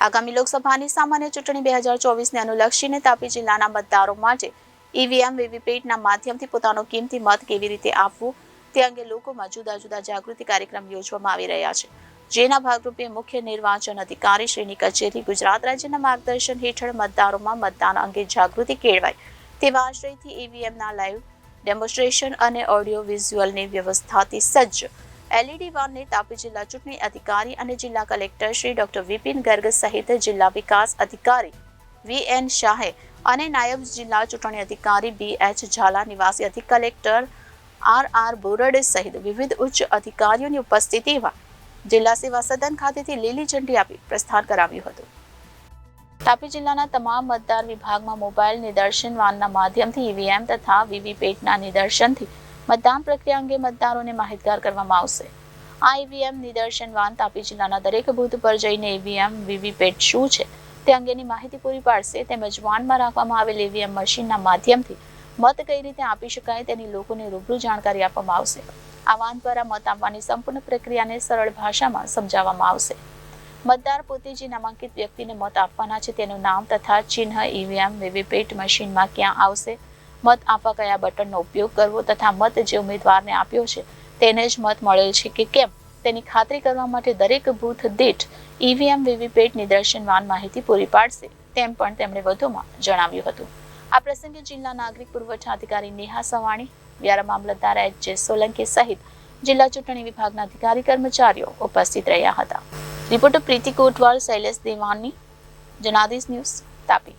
આગામી લોકસભાની સામાન્ય ચૂંટણી બે હજાર ચોવીસને અનુલક્ષીને તાપી જિલ્લાના મતદારો માટે ઈવીએમ, વીવીપેટના માધ્યમથી પોતાનો કિંમતી મત કેવી રીતે આપવો તે અંગે લોકોમાં જુદા જુદા જાગૃતિ કાર્યક્રમ યોજવામાં આવી રહ્યા છે. જેના ભાગરૂપે મુખ્ય નિર્વાચન અધિકારી શ્રીની કચેરી, ગુજરાત રાજ્યના માર્ગદર્શન હેઠળ મતદારોમાં મતદાન અંગે જાગૃતિ કેળવાય તેવા આશ્રયથી ઈવીએમના લાઈવ ડેમોન્સ્ટ્રેશન અને ઓડિયો વિઝ્યુઅલની વ્યવસ્થાથી સજ્જ એલઈડી વાનને તાપી જિલ્લા ચૂંટણી અધિકારી અને જિલ્લા કલેક્ટર શ્રી ડોક્ટર વિપિન ગર્ગ સહિત જિલ્લા વિકાસ અધિકારી વી એન શાહે અને નાયબ જિલ્લા ચૂંટણી અધિકારી બી એચ ઝાલા, નિવાસી અધિક કલેક્ટર આર આર બોરડ સહિત વિવિધ ઉચ્ચ અધિકારીઓની ઉપસ્થિતિમાં જિલ્લા સેવા સદન ખાતેથી લીલી ઝંડી આપી પ્રસ્થાન કરાવ્યું હતું. તાપી જિલ્લાના તમામ મતદાર વિભાગમાં મોબાઈલ નિદર્શન વાનના માધ્યમથી ઈવીએમ તથા વીવીપેટના નિદર્શનથી મતદાન પ્રક્રિયા અંગે મતદારોને માહિતગાર કરવામાં આવશે. આ ઈવીએમ નિદર્શન વાન તાપી જિલ્લાના દરેક બૂથ પર જઈને ઈવીએમ વીવીપેટ શું છે તે અંગેની માહિતી પૂરી પાડશે તેમજ વાનમાં રાખવામાં આવેલ ઈવીએમ મશીનના માધ્યમથી મત કઈ રીતે આપી શકાય તેની લોકોને રૂબરૂ જાણકારી આપવામાં આવશે. આ વાન દ્વારા મત આપવાની સંપૂર્ણ પ્રક્રિયાને સરળ ભાષામાં સમજાવવામાં આવશે. મતદાર પોતે જે નામાંકિત વ્યક્તિને મત આપવાના છે તેનું નામ તથા ચિહ્ન ઈવીએમ, વીવીપેટ મશીનમાં ક્યાં આવશે મત આપવા કયા બટનનો ઉપયોગ કરવો તથા મત જે ઉમેદવારને આપ્યો છે, તેને જ મત મળેલ છે કે કેમ? તેની ખાતરી કરવા માટે દરેક બૂથ દીઠ ઈવીએમ વીવીપેટ નિદર્શન વાન માહિતી પૂરી પાડશે, તેમ પણ તેમણે વધુમાં જણાવ્યું હતું. આ પ્રસંગે જિલ્લા નાગરિક પુરવઠા અધિકારી નેહા સવાણી, વ્યારા મામલતદાર એચ જે સોલંકી સહિત જિલ્લા ચૂંટણી વિભાગના અધિકારી કર્મચારીઓ ઉપસ્થિત રહ્યા હતા. રિપોર્ટર પ્રીતિ કોટવાલ, શૈલેષ દેવાની જનાદેશ ન્યૂઝ તાપી.